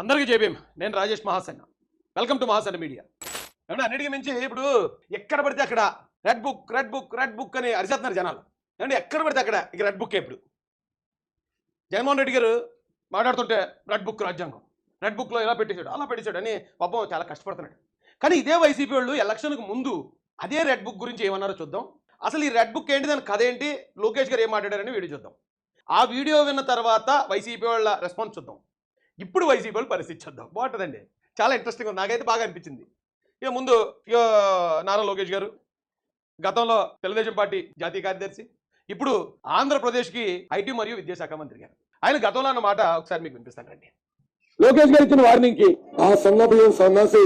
అందరికీ జేబీఎం నేను Rajesh Mahasena. Welcome to Mahasena media ఏమన్నా అన్నిటికీ మించి ఇప్పుడు ఎక్కడ పడితే అక్కడ red book red book red book అని అరిచేస్తున్నారు జనాలు. ఏమంటే ఎక్కడ పడితే అక్కడ ఇక రెడ్ బుక్ ఇప్పుడు. జగన్మోహన్ రెడ్డి గారు మాట్లాడుతుంటే రెడ్ బుక్ రాజ్యాంగం. రెడ్ బుక్లో ఇలా పెట్టేశాడు? అలా పెట్టేశాడు అని పాపం చాలా కష్టపడుతున్నాడు. కానీ ఇదే వైసీపీ వాళ్ళు ఎలక్షన్కు ముందు అదే రెడ్ బుక్ గురించి ఏమన్నారో చూద్దాం. అసలు ఈ రెడ్ బుక్ ఏంటి దాని కథ ఏంటి? లోకేష్ గారు ఏం మాట్లాడారని వీడియో చూద్దాం. ఆ వీడియో విన్న తర్వాత వైసీపీ వాళ్ళ రెస్పాన్స్ చూద్దాం. ఇప్పుడు వైసీపీ వాళ్ళు పరిస్థితి చూద్దాం బాగుంటుందండి. చాలా ఇంట్రెస్టింగ్ ఉంది. నాకైతే బాగా అనిపించింది. ఇక ముందు ఇక నారా లోకేష్ గారు గతంలో తెలుగుదేశం పార్టీ జాతీయ కార్యదర్శి ఇప్పుడు ఆంధ్రప్రదేశ్కి ఐటీ మరియు విద్యాశాఖ మంత్రి గారు. ఆయన గతంలో అన్న మాట ఒకసారి మీకు వినిపిస్తానండి లోకేష్ గారు ఇచ్చిన వార్నింగ్కి ఆ సన్నబియ్యం సన్నాసి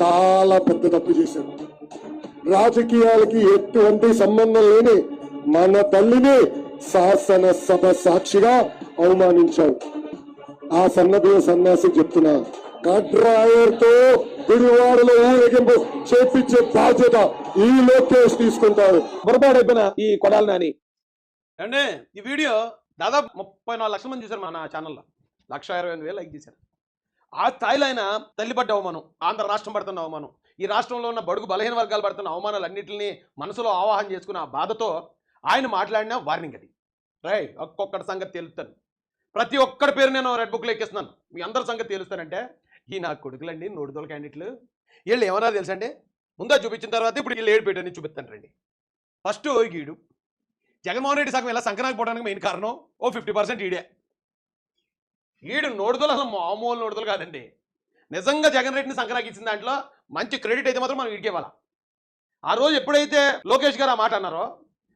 చాలా పెద్ద తప్పు చేశారు. రాజకీయాలకి ఎటువంటి సంబంధం లేని మన తల్లిని శాసనసభ సాక్షిగా అవమానించాడు ఆ సన్నబియ్యం సన్నాసి చెప్తున్నా. కడ్రాయర్తో గుడివాడలో ఊరేగింపు చేపించే బాధ్యత ఈ లోకేష్ తీసుకుంటాడు. పొరపాటైపోయిన ఈ కొడాలి నాని. అంటే ఈ వీడియో దాదాపు ముప్పై నాలుగు లక్షల మంది చూశారు మన ఛానల్లో. లక్ష ఇరవై ఎనిమిది వేలు లైక్ చేశారు. ఆ స్థాయిలో ఆయన తల్లి పడ్డ అవమానం ఆంధ్ర రాష్ట్రం పడుతున్న అవమానం ఈ రాష్ట్రంలో ఉన్న బడుగు బలహీన వర్గాలు పడుతున్న అవమానాలన్నింటినీ మనసులో ఆవాహన చేసుకున్న ఆ బాధతో ఆయన మాట్లాడిన వార్నింగ్ అది. రై ఒక్కొక్కటి సంగతి తేలుస్తాను ప్రతి ఒక్కడి పేరు నేను రెడ్ బుక్లో ఎక్కిస్తున్నాను. మీ అందరి సంగతి తెలుస్తానంటే ఈ నా కొడుకులండి నోడుదోల క్యాండిడేట్లు వీళ్ళు ఏమన్నా తెలుసండి? ముందా చూపించిన తర్వాత ఇప్పుడు వీళ్ళు ఏడు పెట్టని చూపిస్తాను రండి. ఫస్ట్ గీడు. జగన్మోహన్ రెడ్డి సగం ఇలా సంక్రాంతి పోవడానికి మెయిన్ కారణం? ఓ ఫిఫ్టీ పర్సెంట్ ఈడే. ఈడు నోడుదలు అసలు మామూలు నోడుదలు కాదండి. నిజంగా జగన్ రెడ్డిని సంక్రాంతి ఇచ్చిన దాంట్లో మంచి క్రెడిట్ అయితే మాత్రం మనం వీడికి ఆ రోజు ఎప్పుడైతే లోకేష్ గారు ఆ మాట అన్నారో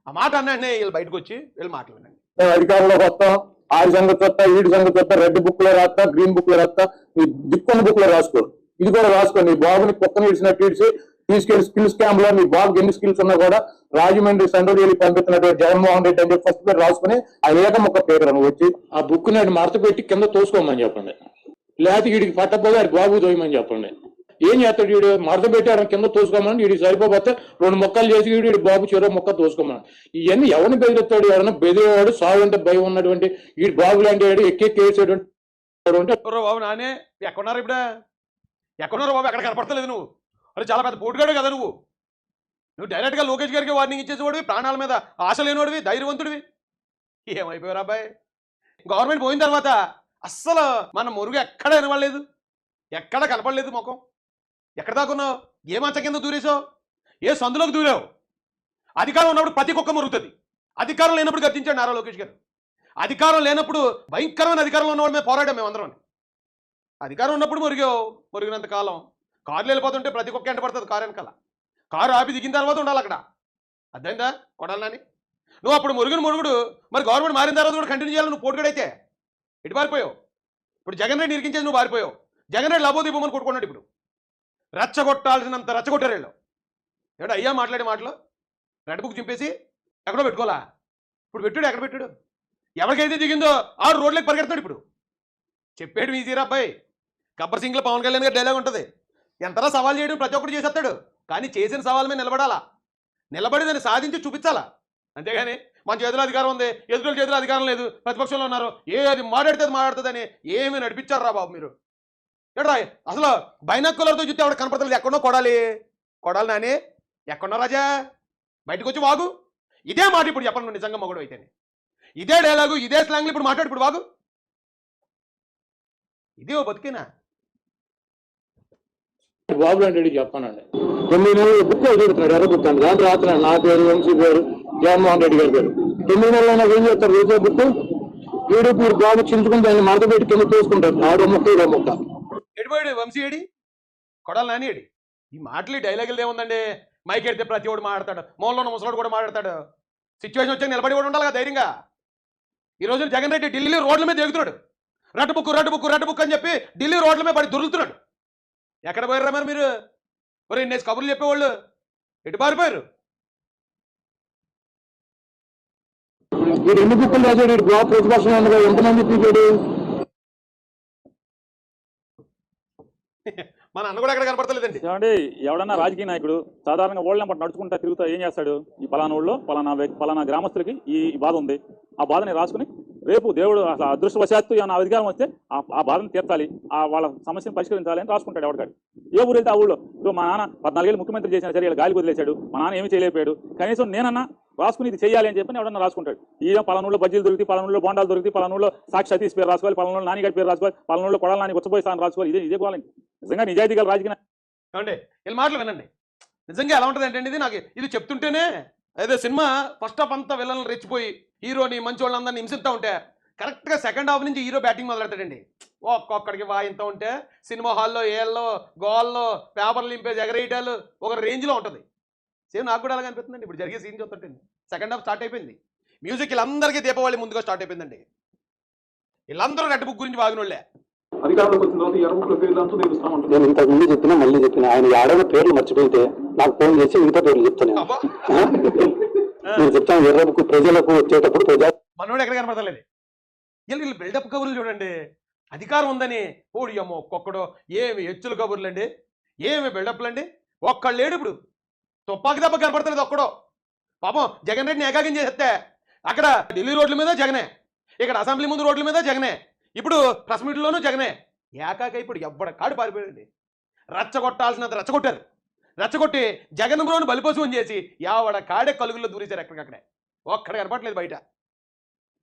ఆ మాట అన్నాడనే వీళ్ళు బయటకు వచ్చి వీళ్ళు మాట్లాడండి అధికారంలోకి వస్తాం. ఆడి సంగతి వస్తా ఈడి సంగతి వస్తా రెడ్ బుక్లో రాస్తా గ్రీన్ బుక్లో రాస్తా నీ దిక్కున్న బుక్లో రాసుకో. ఇది కూడా రాసుకో. నీ బాబుని కుక్కని ఇడిచినట్టు ఇడిచి తీసుకెళ్ళి స్కిల్స్ క్యాంప్లో నీ బాబుకి ఎన్ని స్కిల్స్ ఉన్నా కూడా రాజమండ్రి సండోడికి పంపిస్తున్నటువంటి జగన్మోహన్ రెడ్డి అని చెప్పి ఫస్ట్ పేరు రాసుకుని ఆ ఏకం ఒక పేరు నువ్వు వచ్చి ఆ బుక్ నాటి మరత పెట్టి కింద తోసుకోమని చెప్పండి. లేకపోతే వీడికి పట్టకపోతే అది బాబు తోయమని చెప్పండి. ఏం చేస్తాడు వీడు మడత పెట్టాడు కింద తోసుకోమని వీడికి సరిపోతే రెండు మొక్కలు చేసి వీడు వీడి బాబు చెరో మొక్క తోసుకోమని ఇవన్నీ ఎవరిని బెదిరిస్తాడు? ఎవరైనా బెదిరేవాడు? సాగు అంటే భయం ఉన్నటువంటి వీడి బాబు లాంటి వాడు ఎక్కే వేసేటువంటి ఉంటే బాబు నానే ఎక్కడున్నారు ఇప్పుడు? ఎక్కడున్నారు బాబు? ఎక్కడ కనపడతలేదు నువ్వు. అరే చాలా పెద్ద పోటుగాడు కదా నువ్వు. నువ్వు డైరెక్ట్గా లోకేష్ గారికి వార్నింగ్ ఇచ్చేసేవాడివి ప్రాణాల మీద ఆశ లేనివాడివి ధైర్యవంతుడివి. ఏమైపోయారు అబ్బాయి? గవర్నమెంట్ పోయిన తర్వాత అస్సలు మన మురుగు ఎక్కడ వినవలేదు ఎక్కడ కనపడలేదు ముఖం. ఎక్కడ దాకున్నావు ఏ మంచం కింద దూరేసావు ఏ సందులోకి దూరావు? అధికారం ఉన్నప్పుడు ప్రతి కుక్క మురుగుతుంది. అధికారం లేనప్పుడు గర్తించాడు నారా లోకేష్ గారు. అధికారం లేనప్పుడు భయంకరమైన అధికారంలో ఉన్నవాడు మేము పోరాడాం మేమందరం అధికారం ఉన్నప్పుడు మురిగావు మురిగినంత కాలం. కారులు వెళ్ళిపోతుంటే ప్రతి కుక్క ఎంట పడుతుంది కారు వెనకాల. కారు ఆపి దిగిన తర్వాత ఉండాలి అక్కడ. అర్థమైందా కొడాలని నువ్వు అప్పుడు మురుగుని మురుగుడు మరి గవర్నమెంట్ మారిన తర్వాత కూడా కంటిన్యూ చేయాలి నువ్వు పోటుగడైతే ఇటు పారిపోయావు. ఇప్పుడు జగన్ రెడ్డి నిరికించేది నువ్వు పారిపోయావు. జగన్ రెడ్డి లబోదీపమని కొట్టుకున్నాడు ఇప్పుడు. రెచ్చగొట్టాల్సినంత రెచ్చగొట్టారు వీళ్ళు. ఏడు అయ్యా మాట్లాడే మాటలు? రెడ్ బుక్ చింపేసి ఎక్కడో పెట్టుకోవాలా? ఇప్పుడు పెట్టుడు ఎక్కడ పెట్టుడు? ఎవరికైతే దిగిందో ఆరు రోడ్లకు పరిగెడతాడు ఇప్పుడు. చెప్పాడు ఈజీరా అబ్బాయి. గబ్బర్ సింగ్లో పవన్ కళ్యాణ్ గారు డైలాగ్ ఉంటుంది. ఎంతలా సవాల్ చేయడం ప్రతి ఒక్కటి చేసేస్తాడు. కానీ చేసిన సవాల్ మీద నిలబడాలా? నిలబడి దాన్ని సాధించి చూపించాలా? అంతేగాని మన చేతిలో అధికారం ఉంది. ఎదుగుల చేతిలో అధికారం లేదు. ప్రతిపక్షంలో ఉన్నారు. ఏ అది మాట్లాడితే అది మాట్లాడుతుందని ఏమి నడిపించారు రా బాబు మీరు? ఎడరా అసలు బైనాకులర్తో చూస్తే ఆవిడ కనపడతలేదు? ఎక్కడో కొడాలి? కొడాలి నాని ఎక్కడో రాజా? బయటకు వచ్చి వాగు. ఇదే మాట ఇప్పుడు చెప్పండి నిజంగా మగుడు అయితేనే. ఇదే డైలాగు ఇదే స్లాంగ్లు ఇప్పుడు మాట్లాడు ఇప్పుడు వాగు. ఇదే ఓ బతికేనా? బాబు లాంటి చెప్పానండి. తొమ్మిది నెలలు బుక్ చదువుతున్నాడు ఎర్ర బుక్ అండి దాని రాస్తున్నాడు నా పేరు వంశీ పేరు జగన్మోహన్ రెడ్డి గారి పేరు. తొమ్మిది నెలలైనా ఏం చేస్తారు? రేసే బుక్? వీడు మీరు బాబు చించుకుని దాన్ని మడత పెట్టి కింద తోసుకుంటారు. ఆడో మొక్క ఇడో మొక్క. ఎడిపోయాడు వంశీ కొడాలి నానియడి ఈ మాటలు డైలాగులు ఏముందండి? మైక్ ఎడితే ప్రతి ఒడు మాట్లాడతాడు. మౌన్లో ఉన్న ముసలాడు కూడా మాట్లాడతాడు. సిచ్యువేషన్ వచ్చాక నిలబడి కూడా ఉండాలి కదా ధైర్యంగా. ఈ రోజు జగన్ రెడ్డి ఢిల్లీ రోడ్ల మీద ఎగుతున్నాడు. Red book red book red book అని చెప్పి ఢిల్లీ రోడ్ల మీద పడి దొరుకుతున్నాడు ఎక్కడ పోయారా మరి మీరు? మరి ఇన్నేసి కబుర్లు చెప్పేవాళ్ళు. ఎటు పారిపోయారు? ఎన్ని బుక్కులు రాశాడు ఎంతమంది మన అన్న కూడా ఎక్కడ కనపడతలేదండి. ఏమండి ఎవడన్నా రాజకీయ నాయకుడు సాధారణంగా ఓళ్ళ పాటు నడుచుకుంటా తిరుగుతా ఏం చేస్తాడు? ఈ పలానా ఊళ్ళో పలానా పలానా గ్రామస్తులకి ఈ బాధ ఉంది. ఆ బాధని రాసుకుని రేపు దేవుడు అసలు అదృష్టవశాత్తు ఏమైనా అధికారం వస్తే ఆ బాధను తీర్చాలి. ఆ వాళ్ళ సమస్యను పరిష్కరించాలి అని రాసుకుంటాడు ఎవడికాడు. ఏ ఊరు వెళ్తే ఆ ఊళ్ళో? ఇప్పుడు మా నాన్న పద్నాలుగేళ్ళు ముఖ్యమంత్రి చేసిన చర్యలు గాలి వదిలేశాడు. మా నాన్న ఏమీ చేయలేకపోయాడు. కనీసం నేనన్నా రాసుకుని ఇది చేయాలి అని చెప్పి ఎవడన్నా రాసుకుంటాడు. ఈ పలానూళ్ళో బజ్జీలు దొరికితే పలానూళ్ళో బొండాలు దొరికితే పలానూళ్ళో సాక్షి సతీష్ పేరు రాసుకోవాలి పలానూళ్ళో నానిగడి పేరు రాసుకోవాలి పలానూళ్ళో కొడాలి నాని ఉచ్చబోయి స్థానం రాసుకోవాలి. ఇదే ఇదే కావాలి నిజంగా నిజాయితీ గల రాజకీయ ఏమండి? వీళ్ళ మాటలు వినండి. నిజంగా ఎలా ఉంటుంది ఏంటంటే ఇది నాకు ఇది చెప్తుంటేనే అదే సినిమా ఫస్ట్ హాఫ్ అంతా విలన్లు రెచ్చిపోయి హీరోని మంచి వాళ్ళందరినీ హింసిస్తూ ఉంటే కరెక్ట్గా సెకండ్ హాఫ్ నుంచి హీరో బ్యాటింగ్ మొదలెడతాడండి. ఒక్కొక్కడికి వాయింతూ ఉంటే సినిమా హాల్లో ఏళ్ళలో గోల్లో పేపర్లు నింపేసి ఎగరేయటాలు ఒక రేంజ్లో ఉంటుంది. సేమ్ నాకు కూడా అలాగే అనిపిస్తుందండి. ఇప్పుడు జరిగే సీన్ చూస్తుంటే సెకండ్ హాఫ్ స్టార్ట్ అయిపోయింది. మ్యూజిక్ వీళ్ళందరికీ దీపావళి ముందుగా స్టార్ట్ అయిపోయిందండి. వీళ్ళందరూ రెడ్ బుక్ గురించి బాగిన వాళ్ళే అధికారంలోకి వచ్చిన తర్వాత ఎర్రముఖల పేర్లు అంతా నేను ఇంతకు ముందు చెప్పినా మళ్ళీ చెప్పిన ఆయన ఆడవ పేర్లు మర్చిపోతే నాకు ఫోన్ చేసి మిగతా పేర్లు చెప్తాను నేను. చెప్తాను ఎర్రబుకు ప్రజలకు వచ్చేటప్పుడు ప్రజా మనోడు ఎక్కడ కనపడతలేదు. వీళ్ళు వీళ్ళు బిల్డప్ కబుర్లు చూడండి. అధికారం ఉందని ఓడి అమ్మో ఒక్కొక్కడో ఏమి హెచ్చుల కబుర్లు అండి ఏమి బిల్డప్లు అండి ఒక్కళ్ళు లేడు ఇప్పుడు. తుపాకి దెబ్బ కనపడతలేదు ఒక్కడో. పాపం జగన్ రెడ్డిని ఏకాగం చేస్తే అక్కడ ఢిల్లీ రోడ్ల మీద జగనే. ఇక్కడ అసెంబ్లీ ముందు రోడ్ల మీద జగనే. ఇప్పుడు ప్రెస్ మీట్లోనూ జగనే. ఏకాక ఇప్పుడు ఎవ్వడ కాడు పారిపోయాడండి. రచ్చగొట్టాల్సినంత రచ్చగొట్టారు. రెచ్చగొట్టి జగన్ బ్రోను బలిపశువుని చేసి యావడ కాడే కలుగుల్లో దూరేశారు ఎక్కడికక్కడే ఒక్కడ కనపడలేదు బయట.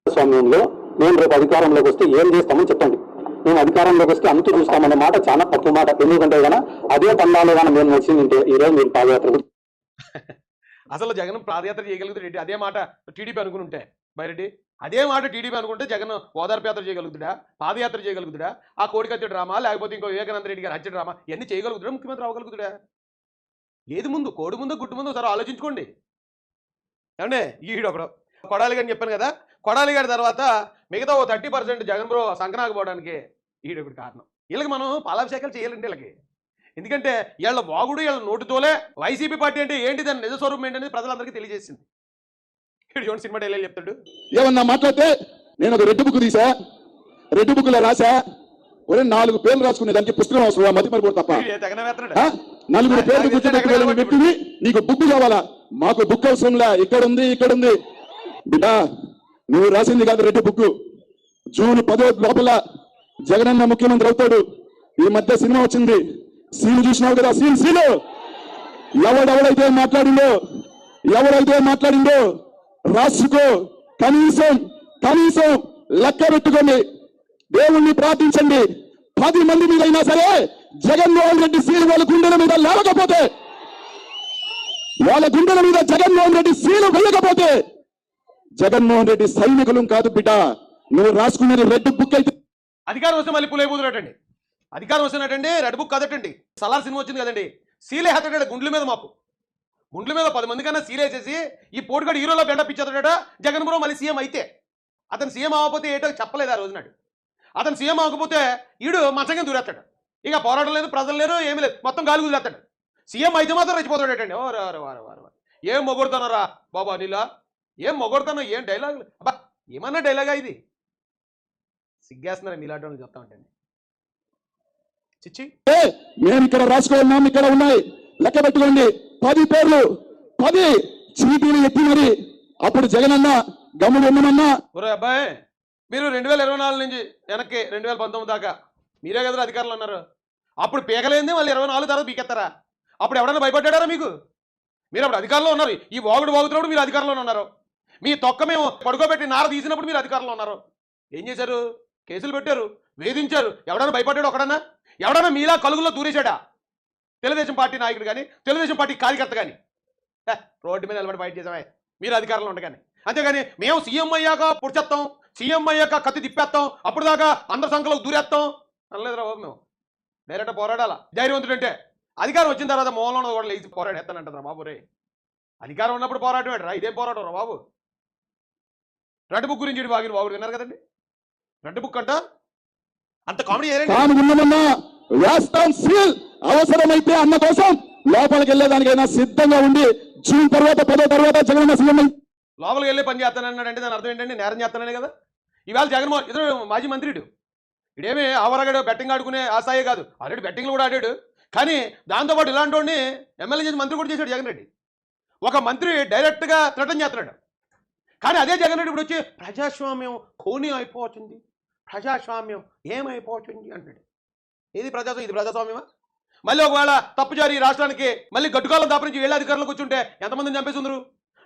స్వామ్యంలో మేము రేపు అధికారంలోకి వస్తే ఏం చేస్తామని చెప్పండి. మేము అధికారంలోకి వస్తే అంతు చూస్తామన్న మాట చాలా తప్పు మాట. ఎందుకంటే గన అదే పన్నాలో కానీ మేము వచ్చిందంటే ఈరోజు మీరు పాదయాత్ర అసలు జగన్ పాదయాత్ర చేయగలుగుతాడు అదే మాట టీడీపీ అనుకుంటే బైరెడ్డి అదే మాట టీడీపీ అనుకుంటే జగన్ ఓదార్పయాత్ర చేయగలుగుతాడా? పాదయాత్ర చేయగలుగుతాడా? ఆ కోడికత్తి డ్రామా లేకపోతే ఇంకో వివేకానంద రెడ్డి గారు హత్య డ్రామా ఇవన్నీ చేయగలుగుతాడా? ముఖ్యమంత్రి అవ్వగలుగుతాడా? ఏది ముందు కోడి ముందు గుట్టు ముందు ఒకసారి ఆలోచించుకోండి. ఏమండి? ఈడు ఒకడు. కొడాలి గారిని చెప్పాను కదా? కొడాలి గారి తర్వాత మిగతా ఓ థర్టీ పర్సెంట్ జగన్ బ్రో సంకనాకపోవడానికి ఈడు ఒకటి కారణం. వీళ్ళకి మనం పాలాభిషేకాలు చేయాలండి వీళ్ళకి. ఎందుకంటే వీళ్ళ వాగుడు వీళ్ళ నోటితోలే వైసీపీ పార్టీ అంటే ఏంటి దాని నిజ స్వరూపం ఏంటనేది ప్రజలందరికీ తెలియజేసింది. చూడండి సినిమా డైలాగ్ చెప్తాడు. ఏమన్నా మాట్లాడితే నేను ఒక రెడ్ బుక్ తీసా రెడ్ బుక్లో రాసా ఒరే నాలుగు పేర్లు రాసుకునే దానికి పుస్తకం అవసరం మతి మరిపోడు తప్ప? నలుగురు పేర్లు గుర్తుపెట్టుకోలేని వ్యక్తివి నీకు బుక్ కావాలా? మాకు బుక్ అవసరంలా ఇక్కడ ఉంది ఇక్కడ ఉంది బిడ్డా నువ్వు రాసింది కాదు రెడ్డి బుక్. జూన్ పదో లోపల జగనన్న ముఖ్యమంత్రి అవుతాడు. ఈ మధ్య సినిమా వచ్చింది. సీన్ చూసినావు కదా సీన్ సీను! ఎవడెవడైతే మాట్లాడిండో ఎవడైతే మాట్లాడిండో రాసుకో కనీసం కనీసం లెక్క పెట్టుకోండి. దేవుణ్ణి ప్రార్థించండి. పది మంది మీద అయినా సరే జగన్మోహన్ రెడ్డి సీలు వాళ్ళ గుండెల మీద లేవకపోతే వాళ్ళ గుండెల మీద జగన్మోహన్ రెడ్డి సీలు వెళ్ళకపోతే జగన్మోహన్ రెడ్డి సైనికులు కాదు బిడ్డ. నువ్వు రాసుకునేది రెడ్ బుక్ అయితే అధికారం వస్తే మళ్ళీ పులే అధికారం వచ్చినట్టండి రెడ్ బుక్ కదటండి సలార్ సినిమా వచ్చింది కదండి. సీలే హతడాడు గుండ్ల మీద మాపు. గుండ్ల మీద పది మంది కన్నా సీలేసేసి ఈ పోటుగాడు హీరోలో బెండ పిచ్చేతాడట జగన్ బ్రో మళ్ళీ సీఎం అయితే. అతను సీఎం అవ్వకపోతే ఏటో చెప్పలేదు ఆ రోజునాడు. అతను సీఎం అవ్వకపోతే ఈడు మంచంగా దూరేస్తాడు. ఇక పోరాటం లేదు ప్రజలు లేరు ఏమీ లేదు. మొత్తం గాలి కుదిరేస్తాడు సీఎం అయితే మాత్రం రెచ్చిపోతాడటండి. ఓ వారు వారు ఏం మొగొడుతున్నారా బాబా నీలా ఏం మొగొడుతున్నావు? ఏం డైలాగ్ అబ్బా ఏమన్నా డైలాగా ఇది? సిగ్గేస్తున్నారా మీలాంటి వాళ్ళు చెప్తా ఉంటాను. చిచ్చి. మేము ఇక్కడ రాసుకోవాలన్నాం ఇక్కడ ఉన్నాయి. లెక్క పెట్టుకోండి. పది పేర్లు. పది చీటీలు ఎత్తి మరి. అప్పుడు జగనన్న గమ్ముడు ఒరే అబ్బాయి మీరు రెండు వేల ఇరవై నాలుగు నుంచి వెనక్కి రెండు వేల పంతొమ్మిది దాకా మీరే కదా అధికారులు ఉన్నారు అప్పుడు పీకలేంది మళ్ళీ ఇరవై నాలుగు తర్వాత పీకెత్తారా? అప్పుడు ఎవడన్నా భయపడ్డారా మీకు? మీరు అప్పుడు అధికారంలో ఉన్నారు. ఈ వాగుడు వాగుతున్నప్పుడు మీరు అధికారంలో ఉన్నారు. మీ తొక్క మేము పడుకోబెట్టి నార తీసినప్పుడు మీరు అధికారంలో ఉన్నారు. ఏం చేశారు? కేసులు పెట్టారు వేధించారు. ఎవడన్నా భయపడ్డాడు ఒకడన్నా? ఎవడన్నా మీలా కలుగులో దూరేశాడా? తెలుగుదేశం పార్టీ నాయకుడు కానీ తెలుగుదేశం పార్టీ కార్యకర్త కానీ రోడ్డు మీద నిలబడి బయట చేసామే మీరు అధికారంలో ఉండగానే. అంతేగాని మేము సీఎం అయ్యాక పొడిచేస్తాం సీఎం అయ్యాక కత్తి తిప్పేస్తాం అప్పుడు దాకా అందరి సంఖ్యలో దూరేస్తాం అనలేదురా బాబు మేము. డైరెక్ట్ పోరాడాలా. ధైర్యవంతుడు అంటే అధికారం వచ్చిన తర్వాత మూలంలో కూడా లేచి పోరాడేస్తానంటారా బాబు రే అధికారం ఉన్నప్పుడు పోరాటం రా ఇదేం పోరాటం రా బాబు? రెడ్ బుక్ గురించి బాగిన బాబు విన్నారు కదండి. రెడ్ బుక్ అంట అంత కామెడీ వేస్తాం సీల్ అవసరమైతే అన్న కోసం లోపలికి వెళ్ళేదానికైనా సిద్ధంగా ఉండి జూన్ తర్వాత పదో తర్వాత జగనన్న సీఎం లోపలికి వెళ్ళి పని చేస్తానన్నాడంటే దాని అర్థం ఏంటంటే నేరం చేస్తాననే కదా. ఇవాళ జగన్మోహన్ ఇతను మాజీ మంత్రిడు. ఇడేమి ఆవరగాడు బెట్టింగ్ ఆడుకునే ఆ స్థాయి కాదు. ఆల్రెడీ బెట్టింగ్లు కూడా ఆడాడు. కానీ దాంతోపాటు ఇలాంటి వాడిని ఎమ్మెల్యే చేసి మంత్రి కూడా చేశాడు జగన్ రెడ్డి. ఒక మంత్రి డైరెక్ట్గా థ్రెటన్ చేస్తున్నాడు. కానీ అదే జగన్ రెడ్డి ఇప్పుడు వచ్చి ప్రజాస్వామ్యం కోని అయిపోతుంది ప్రజాస్వామ్యం ఏమైపోతుంది అంటాడు. ఏది ప్రజాస్వామ్యం? ఇది ప్రజాస్వామ్యమా? మళ్ళీ ఒకవేళ తప్పు జారి రాష్ట్రానికి మళ్ళీ గడ్డుకాలం దాపరించి ఏళ్ళ అధికారులకు కూర్చుంటే ఎంతమందిని చంపేసుందరు?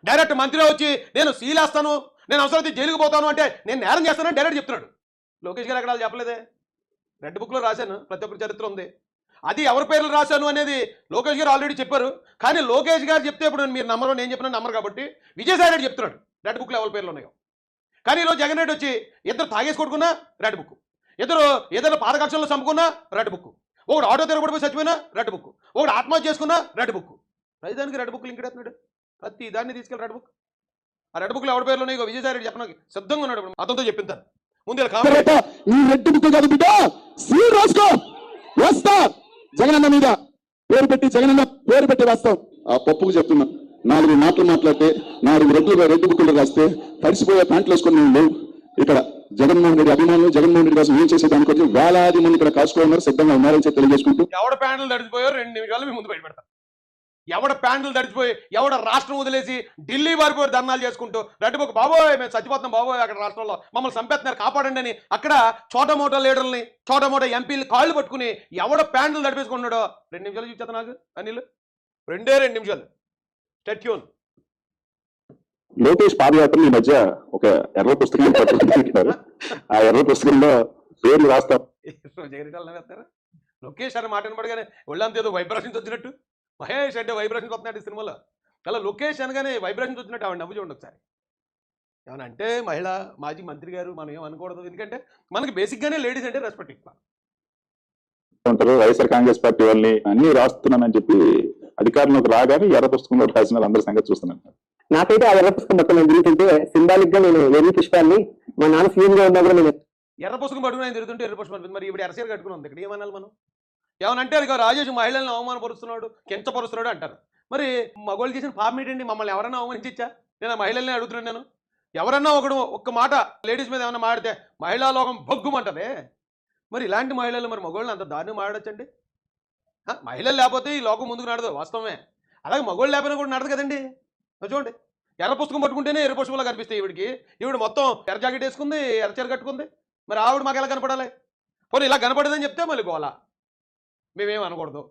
డైరెక్ట్ మంత్రి వచ్చి నేను సీలేస్తాను నేను అవసరమైతే జైలుకు పోతాను అంటే నేను నేరం చేస్తానని డైరెక్ట్ చెప్తున్నాడు. లోకేష్ గారు ఎక్కడ చెప్పలేదే? రెడ్ బుక్లో రాశాను ప్రతి ఒక్కరి చరిత్ర ఉంది. అది ఎవరి పేర్లు రాశాను అనేది లోకేష్ గారు ఆల్రెడీ చెప్పారు. కానీ లోకేష్ గారు చెప్తే ఇప్పుడు మీరు నమ్మరు నేను చెప్పిన నమ్మరు కాబట్టి విజయసాయి రెడ్డి చెప్తున్నాడు. రెడ్ బుక్లో ఎవరి పేర్లు ఉన్నాయో. కానీ ఈరోజు జగన్ రెడ్డి వచ్చి ఇద్దరు తాగేసి కొట్టుకున్నా రెడ్ బుక్ ఇద్దరు ఏదైనా పాదకక్షంలో చంపుకున్నా రెడ్ బుక్ ఒకడు ఆటో తిరగబడిపోయి చచ్చిపోయినా రెడ్ బుక్ ఒకడు ఆత్మహత్య చేసుకున్నా రెడ్ బుక్ ప్రతిదానికి రెడ్ బుక్ లింక్ ఎడుతున్నాడు ప్రతి దాన్ని తీసుకెళ్ళి రెడ్ బుక్ ఆ రెడ్ బుక్లు ఎవరి పేర్లో ఉన్నాయో విజయసాయి రెడ్డి చెప్పడానికి సిద్ధంగా ఉన్నాడు ఇప్పుడు. అతనితో చెప్పింతాను ముందు ఇలా బుక్ కాదు బిడ్డ. సీల్ రాసుకో. వస్తా. జగనన్న మీద పేరు పెట్టి జగనన్న పేరు పెట్టి వేస్తాం ఆ పప్పుకు చెప్తున్నా. నాలుగు మాటలు మాట్లాడితే నాలుగు రెడ్లు రెడ్డి బుక్కులు రాస్తే తడిసిపోయే ప్యాంట్లు వేసుకుని నేను ఇక్కడ జగన్మోహన్ రెడ్డి అభిమానులు జగన్మోహన్ రెడ్డి కోసం ఏం చేసే దానికి వచ్చి వేలాది మంది ఇక్కడ కాసుకోన్నారు సిద్ధంగా ఉన్నారని చెప్పి తెలియజేసుకుంటూ. ఎవడ ప్యాంట్లు తడిచిపోయో రెండు నిమిషాలు మీ ముందు బయటపెడతారు ఎవడ ప్యాంట్లు తడిచిపోయి ఎవడ రాష్ట్రం వదిలేసి ఢిల్లీ వారిపోయి ధర్నాలు చేసుకుంటూ రెడ్డి బాబోయ్ మేము చచ్చిపోతున్నాం బాబోయ్ అక్కడ రాష్ట్రంలో. మమ్మల్ని చంపేస్తున్నారు కాపాడండి అని. అక్కడ చోట మూట లీడర్ని చోట మూట ఎంపీలు కాళ్ళు పట్టుకుని ఎవడ ప్యాంట్లు తడిపేసుకున్నాడో రెండు నిమిషాలు చూచేత నాకు అనిల్. రెండే రెండు నిమిషాలు. స్టెట్యూన్ లోకేష్ పాదయాత్రలు ఈ మధ్య ఒక ఎర్ర పుస్తకం పట్టుకుంటున్నారు ఆ ఎర్ర పుస్తకంలో పేర్లు రాస్తాం జగన్ వేస్తారా లోకేష్ అని మాట వినపడగానే ఒళ్ళంతా ఏదో వైబ్రేషన్స్ వచ్చినట్టు మహేష్ అంటే వైబ్రేషన్స్ వస్తున్నాడు ఈ సినిమాలో. అలా లోకేష్ అనగానే వైబ్రేషన్స్ వచ్చినట్టు ఆవిడ నవ్వు చూడండి ఒకసారి. ఏమన్నా అంటే మహిళ మాజీ మంత్రి గారు మనం ఏం అనుకూడదు. ఎందుకంటే మనకి బేసిక్గానే లేడీస్ అంటే రెస్పెక్ట్ ఉంటారు వైఎస్ఆర్ కాంగ్రెస్ పార్టీ వాళ్ళని అన్ని రాస్తున్నానని చెప్పి అధికారంలోకి రాగానే ఎర్ర పుస్తకంలో రాసిన వాళ్ళందరి సంగతి చూస్తున్నాను. నాకైతే ఆ ఎర్ర పుస్తకం పక్కన తిరుగుతుంటే సింబాలిక్గా నేను ఎర్రి పుష్పాన్ని మా నాన్న సీఎం గా ఉన్నా కూడా నేను ఎర్ర పుస్తకం పట్టుకుని ఆయన తిరుగుతుంటే ఎర్ర పుస్తకం పట్టుకుంది. మరి ఇప్పుడు ఎర్రసీర కట్టుకుని ఉంది ఇక్కడ ఏమనాలి మనం? ఏమనంటే అది కాదు, రాజేష్ మహిళలను అవమానపరుస్తున్నాడు కించపరుస్తున్నాడు అంటారు. మరి మగవాళ్ళు చేసిన పాపం ఏంటండి? మమ్మల్ని ఎవరన్నా అవమానించచ్చా? నేను ఆ మహిళల్ని అడుగుతున్నాను నేను. ఎవరన్నా ఒకడు ఒక్క మాట లేడీస్ మీద ఏమన్నా మాడితే మహిళా లోకం బొగ్గుమంటదే మరి ఇలాంటి మహిళలు మరి మగవాళ్ళని అంత దారుణం మాడచ్చండి? మహిళలు లేకపోతే ఈ లోకం ముందుకు నడదు వాస్తవమే. అలాగే మగవాళ్ళు లేకపోయినా కూడా నడదు కదండి. చూడండి ఎర్ర పుస్తకం పట్టుకుంటేనే ఎర్ర పుస్తకంలో కనిపిస్తాయి ఈవిడికి. ఈవిడ మొత్తం ఎర్ర జాకెట్ వేసుకుంది ఎర్ర చీర కట్టుకుంది. మరి ఆవిడ మాకు ఎలా కనపడాలి? పోనీ ఇలా కనపడదని చెప్తే మళ్ళీ గోలా. మేమేం అనకూడదు.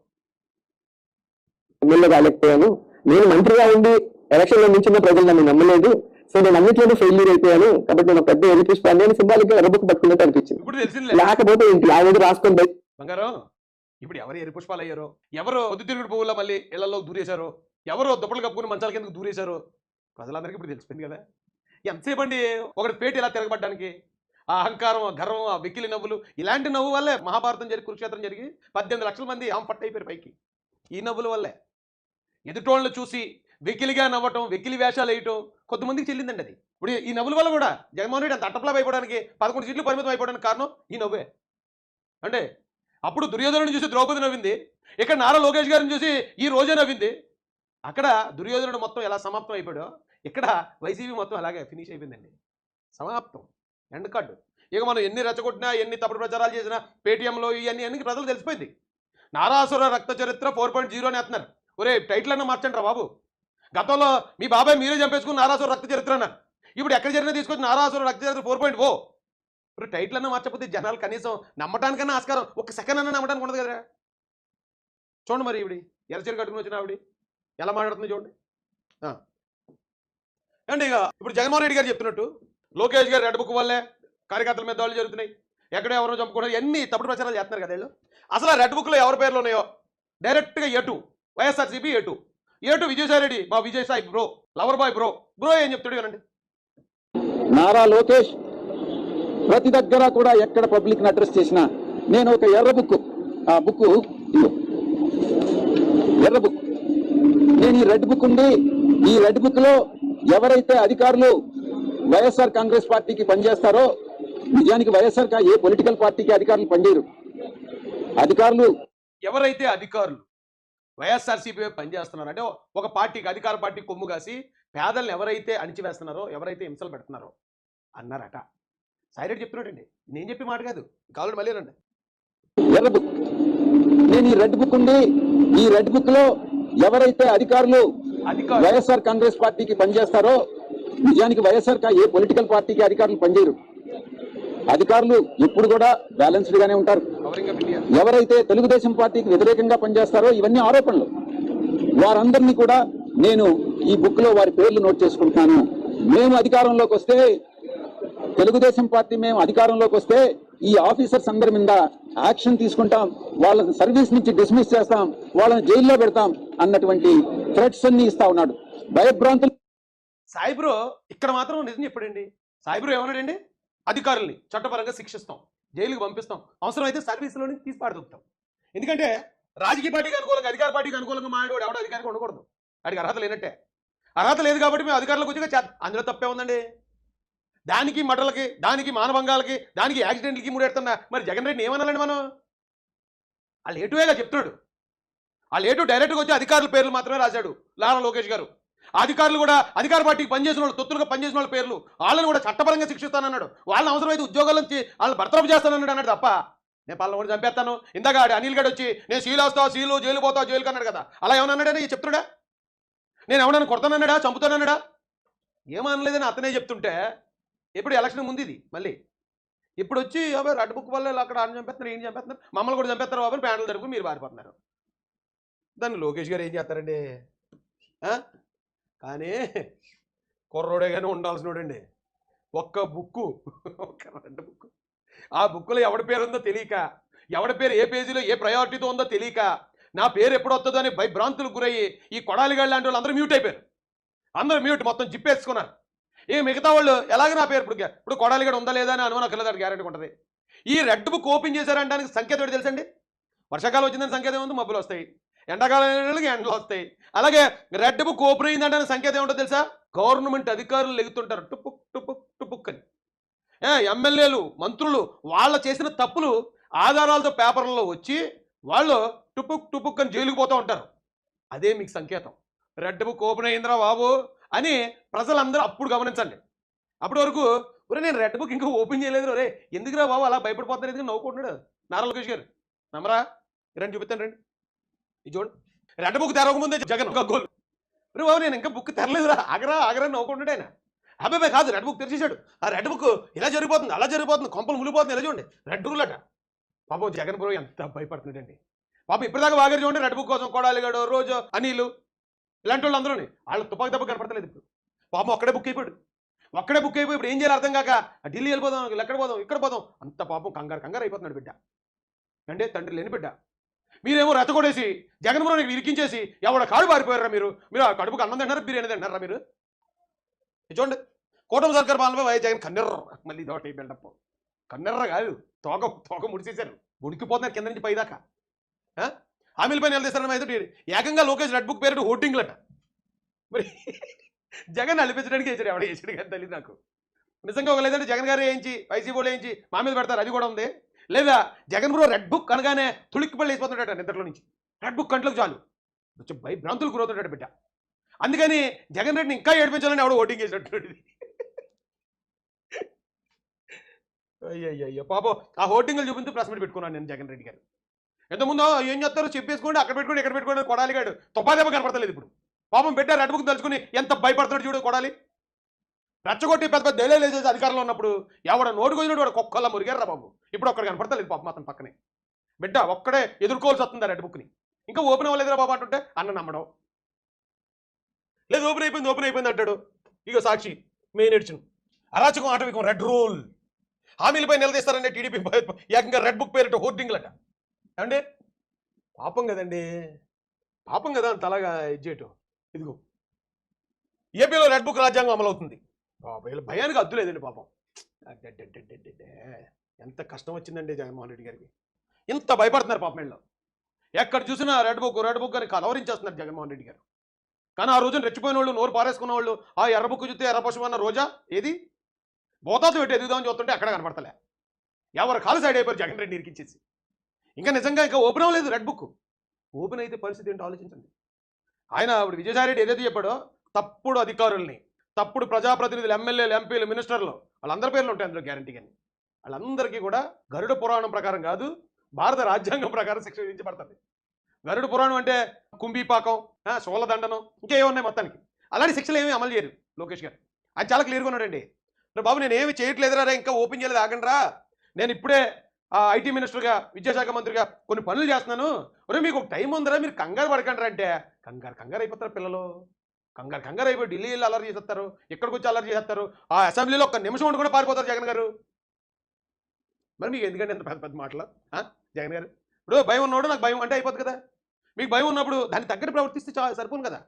ఎమ్మెల్యే కాలేకపోయాను నేను మంత్రిగా ఉండి ఎలక్షన్లో నించిన ప్రజలు నన్ను నమ్మలేదు. సో నేను అన్నింటిలోనూ ఫెయిల్యూర్ అయిపోయాను. కాబట్టి నేను పెద్ద ఎర్రి పుష్పాన్ని అని సింబాలిక్గా ఎర్ర బుక్ పట్టుకున్నట్టు అనిపించింది. ఇప్పుడు లేకపోతే ఏంటి ఆ రోజు రాసుకొని బయట బంగారం ఇప్పుడు ఎవరు ఎరి పుష్పాలు అయ్యారో ఎవరు పొద్దుతిరుగుడు పువ్వుల మళ్ళీ ఇళ్ళలో దూరేశారో? ఎవరో దుప్పలు కప్పుకుని మంచాల కిందకు దూరేశారో? ప్రజలందరికీ ఇప్పుడు తెలిసిపోయింది కదా. ఎంతసేపు అండి ఒకటి పేట ఇలా తిరగబడ్డానికి? ఆ అహంకారం ఆ గర్వం ఆ వెక్కిలి నవ్వులు ఇలాంటి నవ్వు వల్లే మహాభారతం జరిగి కురుక్షేత్రం జరిగి పద్దెనిమిది లక్షల మంది ఆమె పట్టు అయిపోయారు పైకి. ఈ నవ్వుల వల్లే. ఎదుటోళ్ళని చూసి వెక్కిలిగా నవ్వటం వెకిలి వేషాలు వేయటం కొంతమందికి చెల్లిందండి అది. ఇప్పుడు ఈ నవ్వుల వల్ల కూడా జగన్మోహన్ రెడ్డి అంత అట్టప్లాప్ అయిపోవడానికి పదకొండు సీట్లు పరిమితం అయిపోవడానికి కారణం ఈ నవ్వే. అంటే అప్పుడు దుర్యోధనుని చూసి ద్రౌపది నవ్వింది. ఇక్కడ నారా లోకేష్ గారిని చూసి ఈ రోజే నవ్వింది. అక్కడ దుర్యోధనుడు మొత్తం ఎలా సమాప్తం అయిపోయాడో ఇక్కడ వైసీపీ మొత్తం అలాగే ఫినిష్ అయిపోయిందండి. సమాప్తం. ఎండ్ కార్డు ఇక మనం ఎన్ని రెచ్చగొట్టినా ఎన్ని తప్పుడు ప్రచారాలు చేసినా పేటీఎంలో ఇవన్నీ అన్ని ప్రజలు తెలిసిపోయింది. నారాసుర రక్త చరిత్ర ఫోర్ పాయింట్ జీరో అని వేస్తున్నారు ఒరే టైటిల్ అన్న మార్చండి రా బాబు. గతంలో మీ బాబాయ్ మీరే చంపేసుకుని నారాసుర రక్త చరిత్ర అన్నారు. ఇప్పుడు ఎక్కడ జరిగినా తీసుకొచ్చి నారాసుర రక్త చరిత్ర ఫోర్ పాయింట్ ఓ ఇప్పుడు టైటిల్ అన్న మార్చకపోతే జనాలు కనీసం నమ్మటానికన్నా ఆస్కారం ఒక సెకండ్ అన్న నమ్మడానికి ఉండదు కదా చూడండి మరి ఇవిడి ఎరచీర కట్టుకుని వచ్చిన ఆవిడ ఎలా మాట్లాడుతుంది చూడండి. ఆ. అండి ఇక ఇప్పుడు జగన్మోహన్ రెడ్డి గారు చెప్తున్నట్టు లోకేష్ గారు రెడ్ బుక్ వల్లే కార్యకర్తల మీద దాడులు జరుగుతున్నాయి ఎక్కడ ఎవరో చంపుకున్నారు ఎన్ని తప్పుడు ప్రచారాలు చేస్తున్నారు కదా వీళ్ళు. అసలు ఆ రెడ్ బుక్లో ఎవరి పేర్లు ఉన్నాయో డైరెక్ట్గా ఎటు వైఎస్ఆర్సీపీ ఎటు ఏటు విజయసాయి రెడ్డి మా Vijayasai bro lover boy bro bro ఏం చెప్తాడు వినండి. నారా లోకేష్ ప్రతి దగ్గర కూడా ఎక్కడ పబ్లిక్ అడ్రస్ చేసినా నేను ఒక ఎర్ర బుక్ ఆ బుక్ ఎర్ర బుక్. నేను ఈ రెడ్ బుక్ ఉంది ఈ రెడ్ బుక్లో ఎవరైతే అధికారులు వైఎస్ఆర్ కాంగ్రెస్ పార్టీకి పనిచేస్తారో నిజానికి వైఎస్ఆర్ ఏ పొలిటికల్ పార్టీకి అధికారులు పనిచేయరు. అధికారులు ఎవరైతే అధికారులు వైఎస్ఆర్సీపీ పనిచేస్తున్నారు అంటే ఒక పార్టీకి అధికార పార్టీ కొమ్ము కాసి పేదలను ఎవరైతే అణిచివేస్తున్నారో ఎవరైతే హింసలు పెడుతున్నారో అన్నారట. సైరెడ్ చెప్తున్నాడండి. నేను చెప్పి మాట కాదు. కావాలి మళ్ళీ రండి. ఎర్ర బుక్ నేను ఈ రెడ్ బుక్ ఉంది. ఈ రెడ్ బుక్లో ఎవరైతే అధికారులు. వైఎస్ఆర్ కాంగ్రెస్ పార్టీకి పనిచేస్తారో నిజానికి వైఎస్ఆర్ ఏ పొలిటికల్ పార్టీకి అధికారులు పనిచేయరు. అధికారులు ఎప్పుడు కూడా బ్యాలెన్స్డ్ గానే ఉంటారు. ఎవరైతే తెలుగుదేశం పార్టీకి వ్యతిరేకంగా పనిచేస్తారో ఇవన్నీ ఆరోపణలు. వారందరినీ కూడా నేను ఈ బుక్లో వారి పేర్లు నోట్ చేసుకుంటున్నాను. మేము అధికారంలోకి వస్తే తెలుగుదేశం పార్టీ మేము అధికారంలోకి వస్తే ఈ ఆఫీసర్స్ అందరి మీద యాక్షన్ తీసుకుంటాం వాళ్ళని సర్వీస్ నుంచి డిస్మిస్ చేస్తాం వాళ్ళని జైల్లో పెడతాం అన్నటువంటి థ్రెట్స్ అన్ని ఇస్తా ఉన్నాడు. భయభ్రాంతులు సాయిబ్రో ఇక్కడ మాత్రం నిజం చెప్పాడండి. సాయిబ్రో ఏమన్నాడండి? అధికారుల్ని చట్టపరంగా శిక్షిస్తాం జైలుకి పంపిస్తాం అవసరమైతే సర్వీసులో నుంచి తీసి పాడుతాం ఎందుకంటే రాజకీయ పార్టీకి అనుకూలంగా అధికార పార్టీకి అనుకూలంగా మాట్లాడు ఎవడో అధికారికి ఉండకూడదు. వాడికి అర్హత లేనట్టే. అర్హత లేదు కాబట్టి మేము అధికారులకు వచ్చి అందులో తప్పే ఉందండి. దానికి మటలకి దానికి మానభంగాలకి దానికి యాక్సిడెంట్లకి ముడెడుతున్నా మరి జగన్ రెడ్డిని ఏమనాలండి మనం? వాళ్ళు ఏటువేగా చెప్తున్నాడు. వాళ్ళు ఏటు డైరెక్ట్గా వచ్చి అధికారుల పేర్లు మాత్రమే రాశాడు లారా లోకేష్ గారు. ఆ అధికారులు కూడా అధికార పార్టీకి పనిచేసిన వాళ్ళు తొత్తులుగా పనిచేసిన వాళ్ళ పేర్లు వాళ్ళని కూడా చట్టపరంగా శిక్షిస్తానన్నాడు. వాళ్ళని అవసరమైతే ఉద్యోగాల నుంచి వాళ్ళని భర్తరపు చేస్తానన్నాడు అన్నాడు తప్ప. నేను పాలన కూడా చంపేస్తాను. ఇందాక అనిల్ గడ్ వచ్చి నేను సీలు వస్తావు సీలు జైలు పోతావు జైలుకి అన్నాడు కదా. అలా ఏమన్నా అన్నాడని చెప్తున్నాడా? నేను ఎవడన్నా కొడతానన్నాడా? చంపుతానన్నాడా? ఏమనలేదని అతనే చెప్తుంటే ఎప్పుడు ఎలక్షన్ ముందు ఇది మళ్ళీ. ఇప్పుడు వచ్చి అబ్బాయి రెడ్ బుక్ వల్ల అక్కడ ఆయన చంపేస్తున్నారు ఏం చంపేస్తున్నారు మమ్మల్ని కూడా చంపేస్తారు బాబు ప్యానల్ తరపు మీరు పారిపోతున్నారు. దాన్ని లోకేష్ గారు ఏం చేస్తారండి? ఆ? కానీ కుర్రోడే కానీ ఉండాల్సినోడండి. ఒక్క బుక్కు ఒక్క రెండు బుక్ ఆ బుక్లో ఎవడి పేరు ఉందో తెలియక ఎవడి పేరు ఏ పేజీలో ఏ ప్రయారిటీతో ఉందో తెలియక నా పేరు ఎప్పుడు వస్తుందో అని భయభ్రాంతులకు గురయ్యి ఈ కొడాలిగాళ్ళు లాంటి వాళ్ళు అందరూ మ్యూట్ అయిపోయారు. అందరూ మ్యూట్ మొత్తం జిప్పేసుకున్నారు. ఈ మిగతా వాళ్ళు ఎలాగ నా పేరు? ఇప్పుడు ఇప్పుడు కొడాలిగడ ఉందా లేదా అని అనుమానం కలదారు గ్యారెంటీ ఉంటుంది. ఈ రెడ్ బుక్ ఓపెన్ చేశారంటానికి సంకేతం ఏంటి తెలుసండి? వర్షాకాలం వచ్చిందని సంకేతం ఉంది మబ్బులు వస్తాయి. ఎండాకాలం ఎండలు వస్తాయి. అలాగే రెడ్ బుక్ ఓపెన్ అయిందంటే సంకేతం ఏముంటుంది తెలుసా? గవర్నమెంట్ అధికారులు లెగుతుంటారు. టుపుక్ టుపుక్ టుపుక్ అని. ఎమ్మెల్యేలు మంత్రులు వాళ్ళ చేసిన తప్పులు ఆధారాలతో పేపర్లలో వచ్చి వాళ్ళు టుపుక్ టుపుక్ అని జైలుకు పోతూ ఉంటారు. అదే మీకు సంకేతం. రెడ్ బుక్ ఓపెన్ అయిందిరా బాబు. అని ప్రజలందరూ అప్పుడు గమనించండి. అప్పటి వరకు ఒరే నేను రెడ్ బుక్ ఇంకా ఓపెన్ చేయలేదు రే ఎందుకురా బాబు అలా భయపడిపోతున్నారు? ఎందుకు నవ్వుకుంటున్నాడు నారా లోకేష్ గారు. నమ్మరా? రండి చూపిస్తాను రండి. ఇది చూడు రెడ్ బుక్ తెరవకముందే జగన్ ఒక గోల్. రే బాబు నేను ఇంకా బుక్ తెరలేదురా ఆగరా ఆగరా నవ్వుకుంటున్నాడు ఆయన. అబ్బాయి కాదు రెడ్ బుక్ తెరిచేశాడు. ఆ రెడ్ బుక్ ఇలా జరిగిపోతుంది అలా జరిగిపోతుంది కొంపలు ములిపోతుంది ఇలా చూడండి. రెడ్ బుక్లట పాపం జగన్ బ్రో ఎంత భయపడుతున్నాడండి. పాపం ఇప్పటిదాకా బాగా చూడండి రెడ్ బుక్ కోసం కొడాలిగాడు రోజు అనిలు ఇలాంటి వాళ్ళు అందరూ వాళ్ళ తుపాకి దెబ్బ కనపడతలేదు ఇప్పుడు. పాపం ఒక్కడే బుక్ అయిపోయాడు. ఒక్కడే బుక్ అయిపోయి ఇప్పుడు ఏం చేయాలి అర్థం కాక ఢిల్లీ వెళ్ళిపోదాం ఎక్కడ పోదాం ఇక్కడ పోదాం. అంత పాపం కంగారు కంగారు అయిపోతున్నాడు బిడ్డ. అంటే తండ్రి లేని బిడ్డ. మీరేమో రెచ్చగొడేసి జగన్మోహన్ ఇరికించేసి ఎవడ కాడు పారిపోయారా మీరు? మీరు ఆ కడుపుకు అన్నం తింటారా బిర్యానీ తింటారా మీరు? చూడండి. కూటమి సర్కార్ పాలనపై వైఎస్ జగన్ కన్నెర్ర. మళ్ళీ ఇదొకటి బిల్డప్ కన్నెర్ర కాదు తోక తోక ముడిచేశారు ఉడికిపోతున్నారు కింద నుంచి పైదాకా. ఆ? హామీల పైన నిలదీస్తారని అయితే ఏకంగా లోకేష్ రెడ్ బుక్ పేరు హోర్డింగ్లట. మరి జగన్ అలిపించడానికి వేసాడు ఎవడ వేసాడు కానీ తెలియదు నాకు. నిజంగా ఒక లేదంటే జగన్ గారు వేయించి వైసీపీ వాళ్ళు వేయించి మా మీద పెడతారు అది కూడా ఉంది. లేదా జగన్ బ్రో రెడ్ బుక్ అనగానే తుళిక్కిపల్లి పళ్ళు నిద్రలో నుంచి. రెడ్ బుక్ కంట్లకు చాలు. కొంచెం భయ భ్రాంతులు గురవుతుంటాడు బిడ్డ. అందుకని జగన్ రెడ్డిని ఇంకా ఏడిపించాలని ఎవడో ఓటింగ్ చేసినట్టు అయ్యయ్యో పాపం ఆ ఓటింగ్లు చూపించి ప్రెస్ మీట్ పెట్టుకున్నాను నేను జగన్ రెడ్డి గారు. ఎంతముందో ఏం చేస్తారో చెప్పేసుకోండి అక్కడ పెట్టుకోండి ఇక్కడ పెట్టుకోండి కొడాలి గాడు. తుపాదేమో కనపడతలేదు ఇప్పుడు. పాపం బిడ్డ రెడ్ బుక్ తలుచుకుని ఎంత భయపడతాడు చూడు కొడాలి. రెచ్చగొట్టి పెద్ద పెద్ద దళాలు వేసేసి అధికారంలో ఉన్నప్పుడు ఎవడ నోటుకొచ్చినట్టు వాడు కుక్కల్లా మురిగారా బాబు. ఇప్పుడు ఒక్కడికి కనపడతలేదు పాపం అతని పక్కనే. బిడ్డ ఒక్కడే ఎదుర్కోవాల్సి వస్తుంది రెడ్ బుక్ని ఇంకా ఓపెన్ అవ్వలేదురా బాబు అంటుంటే అన్న నమ్మడం. లేదు ఓపెన్ అయిపోయింది ఓపెన్ అయిపోయింది అంటాడు. ఇక సాక్షి మెయిన్ ఎడిషన్ అరాచకం ఆటవికం రెడ్ రూల్. హామీలపై నిలదీస్తారంటే టీడీపీ ఏకంగా రెడ్ బుక్ పేరిట హోర్డింగ్లట. ఏమండి? పాపం కదండి. పాపం కదా అంత అలాగా ఇది ఇదిగో. ఏపీలో రెడ్ బుక్ రాజ్యాంగం అమలవుతుంది. వీళ్ళ భయానికి అద్దు లేదండి పాపం. ఎంత కష్టం వచ్చిందండి జగన్మోహన్ రెడ్డి గారికి ఇంత భయపడుతున్నారు పాపం వీళ్ళు ఎక్కడ చూసినా రెడ్ బుక్ రెడ్ బుక్ అని కలవరించేస్తున్నారు జగన్మోహన్ రెడ్డి గారు కానీ ఆ రోజున రెచ్చిపోయిన వాళ్ళు నోరు పారేసుకున్న వాళ్ళు ఆ ఎర్ర బుక్ చూస్తే ఎర్ర పశువు అన్న రోజా? ఏది? బోతాతో పెట్టి ఎదుగుదామని చూస్తుంటే అక్కడ కనపడతలే. ఎవరు కాలు సైడ్ అయిపోయారు జగన్ రెడ్డి ఇరికించేసి ఇంకా నిజంగా ఇంకా ఓపెన్ అవ్వలేదు రెడ్ బుక్ ఓపెన్ అయితే పరిస్థితి ఏంటో ఆలోచించండి. ఆయన ఇప్పుడు విజయసాయిరెడ్డి ఏదైతే చెప్పాడో తప్పుడు అధికారుల్ని తప్పుడు ప్రజాప్రతినిధులు ఎమ్మెల్యేలు ఎంపీలు మినిస్టర్లు వాళ్ళందరి పేర్లు ఉంటాయి అందులో గ్యారంటీ కానీ వాళ్ళందరికీ కూడా గరుడ పురాణం ప్రకారం కాదు భారత రాజ్యాంగం ప్రకారం శిక్ష విధించబడుతుంది. గరుడ పురాణం అంటే కుంభీపాకం సోలదండనం శూలదండనం ఇంకేమో ఉన్నాయి మొత్తానికి. అలాంటి శిక్షలు ఏమీ అమలు చేయరు లోకేష్ గారు. అది చాలా క్లియర్గా ఉన్నాడండి. బాబు నేను ఏమి చేయట్లేదురా ఇంకా ఓపెన్ చేయలేదు ఆగండి నేను ఇప్పుడే ఐటీ మినిస్టర్గా విద్యాశాఖ మంత్రిగా కొన్ని పనులు చేస్తున్నాను. ఒరే మీకు ఒక టైం ఉందిరా మీరు కంగారు పడకండి అంటే. కంగారు కంగారు అయిపోతారు పిల్లలు. కంగారు కంగారు అయిపోయి ఢిల్లీ వెళ్ళి అల్లరి చేసేస్తారు. ఎక్కడికి వచ్చి అల్లరి చేసేస్తారు. ఆ అసెంబ్లీలో ఒక నిమిషం ఉండి కూడా పారిపోతారు జగన్ గారు. మరి మీకు ఎందుకంటే ఎంత పెద్ద పెద్ద మాటలు? ఆ? జగన్ గారు. ఇప్పుడు భయం ఉన్నప్పుడు నాకు భయం అంటే అయిపోతుంది కదా. మీకు భయం ఉన్నప్పుడు దాన్ని తగ్గట్టు ప్రవర్తిస్తే చా సరిపోను కదా.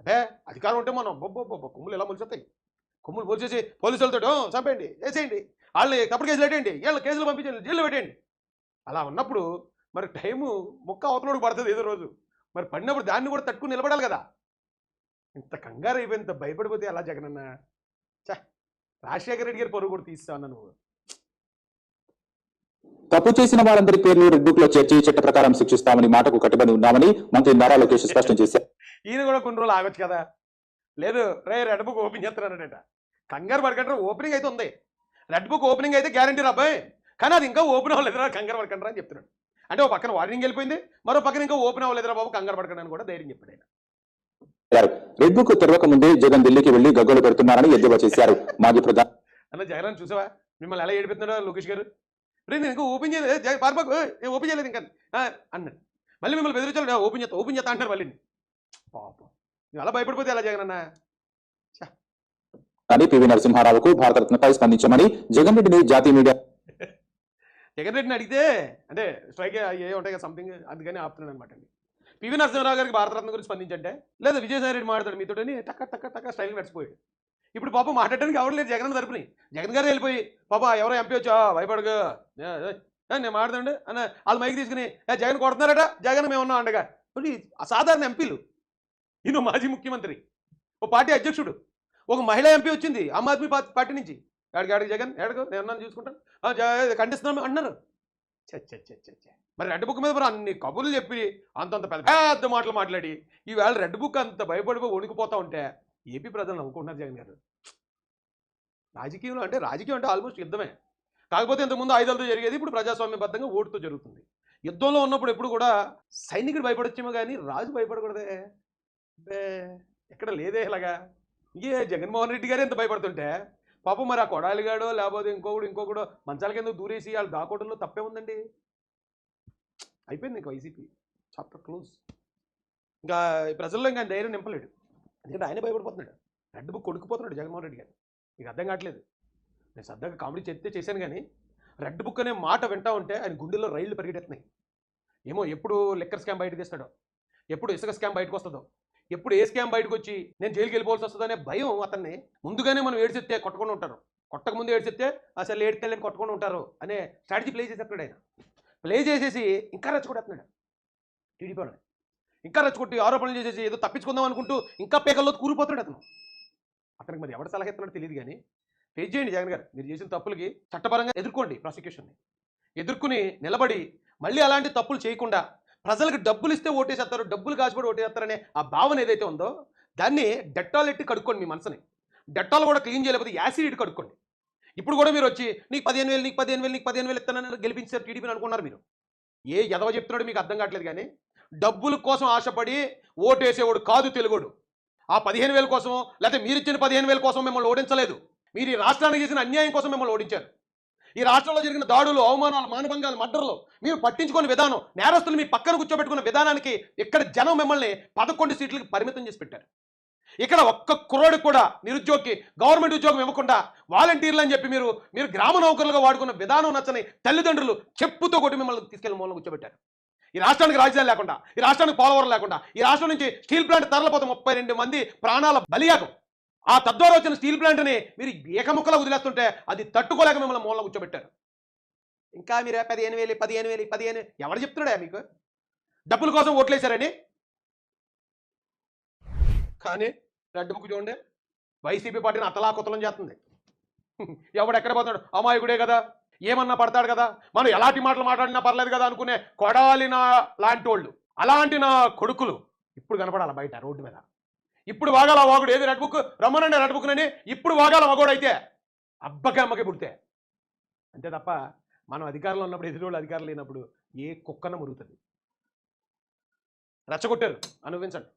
అదే అధికారం ఉంటే మనం బొబ్బొబ్బొబ్బ కొమ్ములు ఎలా మొలిచేస్తాయి? కొమ్ములు పోల్చేసి పోలీసులతో చంపేయండి వేసేయండి. వాళ్ళని తప్పుడు కేసులు పెట్టండి వీళ్ళ కేసులు పంపించండి జైల్లో పెట్టండి అలా ఉన్నప్పుడు మరి టైము ముక్క అవతలోడు పడుతుంది ఏదో రోజు. మరి పడినప్పుడు దాన్ని కూడా తట్టుకుని నిలబడాలి కదా. ఇంత కంగారు అయిపోయి ఇంత భయపడిపోతే ఎలా జగనన్న చా రాజశేఖర రెడ్డి గారి పరువు కూడా తీస్తావన్నా నువ్వు. తప్పు చేసిన వారందరి పేర్లు రెడ్ బుక్లో చేర్చి చట్ట ప్రకారం శిక్షిస్తామని మాటకు కట్టుబడి ఉన్నామని మంత్రి నారా లోకేష్ స్పష్టం చేశారు. ఈయన కూడా కొన్ని రోజులు ఆగొచ్చు కదా. లేదు రే రెడ్ బుక్ ఓపెన్ చేస్తున్నారట కంగారు పడకంటారా ఓపెనింగ్ అయితే ఉంది. రెడ్ బుక్ ఓపెనింగ్ అయితే గ్యారంటీ అబ్బాయి. కానీ అది ఇంకా ఓపెన్ అవ్వలేదురా కంగారు పడకంటారా అని చెప్తున్నాడు. అంటే ఓ పక్కన వార్నింగ్ వెళ్ళిపోయింది మరో పక్కన ఇంకా ఓపెన్ అవ్వలేదురా బాబు కంగారు పడకండి అని కూడా ధైర్యం చెప్పాడు ఆయన. రెడ్ బుక్ తెరవక ముందే జగన్ ఢిల్లీకి వెళ్ళి గగ్గోలు పెడుతున్నారని ఎద్దేవా చేశారు మాజీ ప్రధాని అన్న జగన్ చూసావా? మిమ్మల్ని ఎలా ఏడిపిస్తున్నాడో లోకేష్ గారు? నేను ఇంకా ఓపెన్ చేయలేదు. పార్బాకు నేను ఓపెన్ చేయలేదు ఇంకా. అన్నాడు. మళ్ళీ మిమ్మల్ని బెదిరించాలి ఓపెన్ చేస్తా ఓపెన్ చేస్తా అంటారు మళ్ళీ పాపం. నువ్వు అలా భయపడిపోతే ఎలా జగన్ అన్న అని పివి నరసింహారావుకు భారతరత్నపై స్పందించమని జగన్ రెడ్డిని జాతీయ మీడియా జగన్ రెడ్డిని అడిగితే అంటే స్ట్రైక్ ఏ ఉంటాయి కదా సంథింగ్ అందుకని ఆపుతున్నాను అనమాట అండి. పివి నరసింహరావు గారికి భారతరత్న గురించి స్పందించంటే లేదా విజయసాయి రెడ్డి మాట్లాడాడు మీతోటని టక్క టక్క టక్క స్టైల్ నడిచిపోయాడు. ఇప్పుడు పాపం మాట్లాడడానికి ఎవరు లేదు జగన్ తరపుని. జగన్ గారు వెళ్ళిపోయి పాప ఎవరో ఎంపీ వచ్చా? భయపడగా నేను మాట్లాడండి అని వాళ్ళు మైకి తీసుకుని జగన్ కొడుతున్నారట? జగన్ మేము ఉన్నాం అండగా. సాధారణ ఎంపీలు ఈయన మాజీ ముఖ్యమంత్రి ఓ పార్టీ అధ్యక్షుడు ఒక మహిళా ఎంపీ వచ్చింది ఆమ్ ఆద్మీ పార్టీ నుంచి. ఎక్కడికి ఆడికి జగన్? ఏడకు నేను చూసుకుంటాను. "ఆ, ఖండిస్తున్నాం అన్నారు. చ్చ, మరి రెడ్ బుక్ మీద మరి అన్ని కబుర్లు చెప్పి అంతంత పెద్ద పెద్ద మాటలు మాట్లాడి ఈవేళ రెడ్ బుక్ అంత భయపడిపోయి వణికిపోతా ఉంటే ఏపీ ప్రజలు నవ్వుకుంటున్నారు జగన్ గారు. రాజకీయంలో అంటే రాజకీయం అంటే ఆల్మోస్ట్ యుద్ధమే. కాకపోతే ఇంతకుముందు ఆయుధాలతో జరిగేది ఇప్పుడు ప్రజాస్వామ్యబద్ధంగా ఓటుతో జరుగుతుంది. యుద్ధంలో ఉన్నప్పుడు ఎప్పుడు కూడా సైనికుడు భయపడొచ్చేమో కానీ రాజు భయపడకూడదే. అంటే ఎక్కడ లేదే ఇలాగా. ఇంకే జగన్మోహన్ రెడ్డి గారు ఎంత భయపడుతుంటే? పాపం మరి ఆ కొడాలిగాడో లేకపోతే ఇంకొకడు ఇంకొకడు మంచాల కింద దూరేసి వాళ్ళు దాకోవడంలో తప్పే ఉందండి. అయిపోయింది ఇంకా వైసీపీ. చాప్టర్ క్లోజ్ ఇంకా ప్రజల్లో ఇంకా ధైర్యం నింపలేడు. ఎందుకంటే ఆయన భయపడిపోతున్నాడు. రెడ్ బుక్ కొడుకుపోతున్నాడు జగన్మోహన్ రెడ్డి గారు. మీకు అర్థం కావట్లేదు. నేను సరదాగా కామెడీ చెప్తే చేశాను కానీ రెడ్ బుక్ అనే మాట వింటా ఉంటే ఆయన గుండెల్లో రైళ్ళు పరిగెడుతున్నాయి. ఏమో ఎప్పుడు లెక్కర్ స్కామ్ బయటకు తీస్తాడో ఎప్పుడు ఇసుక స్కామ్ బయటకు వస్తుందో. ఎప్పుడు ఏ స్కామ్ బయటకు వచ్చి నేను జైలుకి వెళ్ళిపోవాల్సి వస్తుందనే భయం అతన్ని. ముందుగానే మనం ఏడ్చెత్తే కొట్టకుండా ఉంటారు. కొట్టక ముందు ఏడ్చెత్తే అసలు ఏడ్తేళ్ళని కొట్టకుండా ఉంటారు అనే స్ట్రాటజీ ప్లే చేసేస్తున్నాడు ఆయన. ప్లే చేసేసి ఇంకా రెచ్చగొట్టేస్తున్నాడు. టీడీపీ వాళ్ళని. ఇంకా రెచ్చగొట్టి ఆరోపణలు చేసేసి ఏదో తప్పించుకుందాం అనుకుంటూ ఇంకా పేకల్లో కూరిపోతున్నాడు అతను. అతనికి మరి ఎవరు సలహా ఇస్తున్నాడో తెలియదు కానీ ఫేస్ చేయండి జగన్ గారు. మీరు చేసిన తప్పులకి చట్టపరంగా ఎదుర్కోండి ప్రాసిక్యూషన్ని. ఎదుర్కొని నిలబడి మళ్ళీ అలాంటి తప్పులు చేయకుండా ప్రజలకు డబ్బులు ఇస్తే ఓటేసేస్తారు డబ్బులు కాసిపోయి ఓటేస్తారనే ఆ భావన ఏదైతే ఉందో దాన్ని డెట్టాల్ ఎట్టి కడుక్కోండి మీ మనసుని. డెట్టాల్ కూడా క్లీన్ చేయలేకపోతే యాసిడ్ కడుక్కోండి. ఇప్పుడు కూడా మీరు వచ్చి నీకు పదిహేను వేలు నీకు పదిహేను వేలు నీకు పదిహేను వేలు ఇస్తానని గెలిపించారు టీడీపీని అనుకున్నారు మీరు. ఏ ఎదవ చెప్తున్నాడు మీకు అర్థం కావట్లేదు కానీ డబ్బుల కోసం ఆశపడి ఓటేసేవాడు కాదు తెలుగుడు. ఆ పదిహేను వేల కోసం లేకపోతే మీరు ఇచ్చిన పదిహేను వేల కోసం మిమ్మల్ని ఓడించలేదు. మీరు ఈ రాష్ట్రానికి చేసిన అన్యాయం కోసం మిమ్మల్ని ఓడించారు. ఈ రాష్ట్రంలో జరిగిన దాడులు అవమానాలు మానభంగాలు మడ్డర్లు మీరు పట్టించుకునే విధానం నేరస్తులు మీ పక్కన కూర్చోబెట్టుకున్న విధానానికి ఇక్కడ జనం మిమ్మల్ని పదకొండు సీట్లకి పరిమితం చేసి పెట్టారు. ఇక్కడ ఒక్క కుర్రోడు కూడా నిరుద్యోగి గవర్నమెంట్ ఉద్యోగం ఇవ్వకుండా వాలంటీర్లు అని చెప్పి మీరు మీరు గ్రామ నౌకరులుగా వాడుకున్న విధానం నచ్చని తల్లిదండ్రులు చెప్పుతో కొట్టి మిమ్మల్ని తీసుకెళ్ళి మూలం కూర్చోబెట్టారు. ఈ రాష్ట్రానికి రాజధాని లేకుండా ఈ రాష్ట్రానికి పోలవరం లేకుండా ఈ రాష్ట్రం నుంచి స్టీల్ ప్లాంట్ తరలిపోతే ముప్పై రెండు మంది ప్రాణాల బలియాగం. ఆ తద్వారా వచ్చిన స్టీల్ ప్లాంట్ని మీరు ఏకముక్కలా వదిలేస్తుంటే అది తట్టుకోలేక మిమ్మల్ని మూలం కూర్చోబెట్టారు. ఇంకా మీరు పదిహేను వేలు పదిహేను వేలు పదిహేను ఎవరు చెప్తున్నాడా మీకు? డబ్బుల కోసం ఓట్లేశారని? కానీ రెడ్ బుక్ చూడండి వైసీపీ పార్టీని అతలాకుతలం చేస్తుంది. ఎవడు ఎక్కడ పోతాడు అమాయకుడే కదా. ఏమన్నా పడతాడు కదా? మనం ఎలాంటి మాటలు మాట్లాడినా పర్లేదు కదా అనుకునే కొడాలి నా లాంటి వాళ్ళు అలాంటి నా కొడుకులు. ఇప్పుడు కనపడాలి బయట రోడ్డు మీద. ఇప్పుడు వాగాల వాగుడు ఏది రెడ్ బుక్ రమ్మనండి రెడ్ ఇప్పుడు వాగాల మగోడు అయితే అబ్బకి అమ్మకి పుడితే. అంతే తప్ప మనం అధికారంలో ఉన్నప్పుడు ఎదురు వాళ్ళు అధికారం లేనప్పుడు ఏ కుక్కన మురుగుతుంది రెచ్చగొట్టారు. అనుభవించండి.